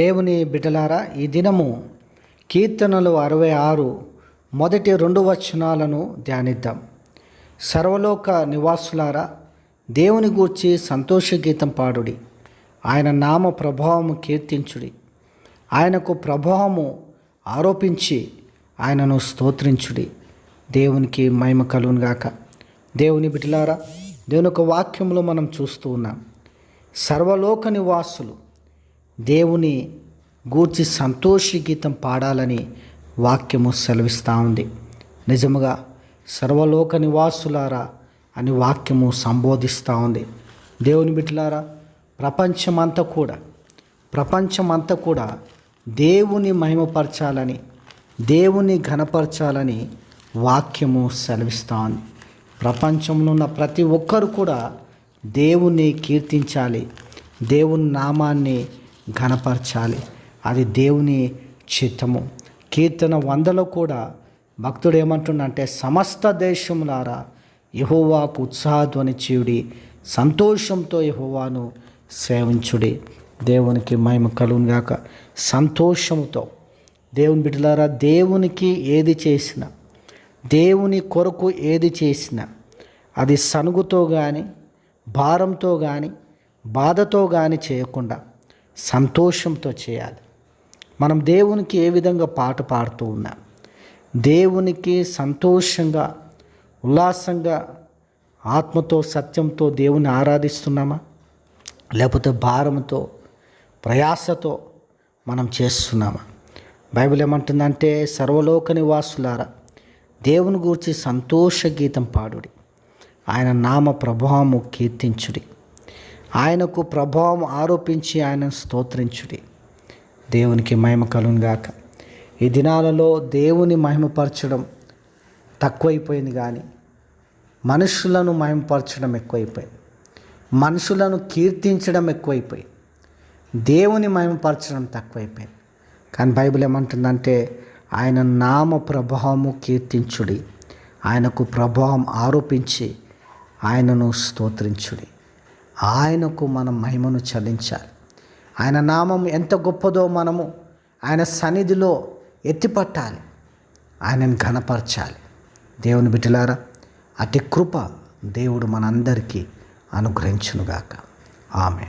దేవుని బిడ్డలారా ఈ దినము కీర్తనలు అరవై ఆరు మొదటి రెండు వచనాలను ధ్యానిద్దాం. సర్వలోక నివాసులారా దేవుని గూర్చి సంతోష గీతం పాడుడి. ఆయన నామ ప్రభావము కీర్తించుడి. ఆయనకు ప్రభావము ఆరోపించి ఆయనను స్తోత్రించుడి. దేవునికి మహిమ కలుగునుగాక దేవుని బిడ్డలారా దేవుని యొక్క వాక్యంలో మనం చూస్తూ ఉన్నాం. సర్వలోక నివాసులు దేవుని గూర్చి సంతోషి గీతం పాడాలని వాక్యము సెలవిస్తూ ఉంది. నిజముగా సర్వలోక నివాసులారా అని వాక్యము సంబోధిస్తూ ఉంది. దేవుని బిడ్డలారా ప్రపంచమంతా కూడా ప్రపంచమంతా కూడా దేవుని మహిమపరచాలని దేవుని ఘనపరచాలని వాక్యము సెలవిస్తూ ఉంది. ప్రపంచంలో ఉన్న ప్రతి ఒక్కరు కూడా దేవుణ్ణి కీర్తించాలి దేవుని నామాన్ని ఘనపరచాలి. అది దేవుని చిత్తము. కీర్తన వందలో కూడా భక్తుడు ఏమంటుండంటే సమస్త దేశములారా యహోవాకు ఉత్సాహధ్వని చేయుడి సంతోషంతో యహోవాను సేవించుడి. దేవునికి మహిమ కలుగుగాక సంతోషంతో దేవుని బిడ్డలారా దేవునికి ఏది చేసినా దేవుని కొరకు ఏది చేసినా అది సనుగుతో కానీ భారంతో కానీ బాధతో కానీ చేయకుండా సంతోషంతో చేయాలి. మనం దేవునికి ఏ విధంగా పాట పాడుతూ ఉన్నాం? దేవునికి సంతోషంగా ఉల్లాసంగా ఆత్మతో సత్యంతో దేవుని ఆరాధిస్తున్నామా? లేకపోతే భారంతో ప్రయాసతో మనం చేస్తున్నామా? బైబిల్ ఏమంటుందంటే సర్వలోక నివాసులారా దేవుని గూర్చి సంతోష గీతం పాడుడి. ఆయన నామ ప్రభావము కీర్తించుడి. ఆయనకు ప్రభావం ఆరోపించి ఆయన స్తోత్రించుడి. దేవునికి మహిమ కలుగాక ఈ దినాలలో దేవుని మహిమపరచడం తక్కువైపోయింది కానీ మనుషులను మహిమపరచడం ఎక్కువైపోయింది. మనుషులను కీర్తించడం ఎక్కువైపోయింది. దేవుని మహిమపరచడం తక్కువైపోయింది. కానీ బైబిల్ ఏమంటుందంటే ఆయన నామ ప్రభావము కీర్తించుడి. ఆయనకు ప్రభావం ఆరోపించి ఆయనను స్తోత్రించుడి. ఆయనకు మనం మహిమను చెల్లించాలి. ఆయన నామం ఎంత గొప్పదో మనము ఆయన సన్నిధిలో ఎత్తిపట్టాలి. ఆయనను ఘనపరచాలి. దేవుని బిడ్డలారా అతి కృప దేవుడు మనందరికీ అనుగ్రహించునుగాక. ఆమె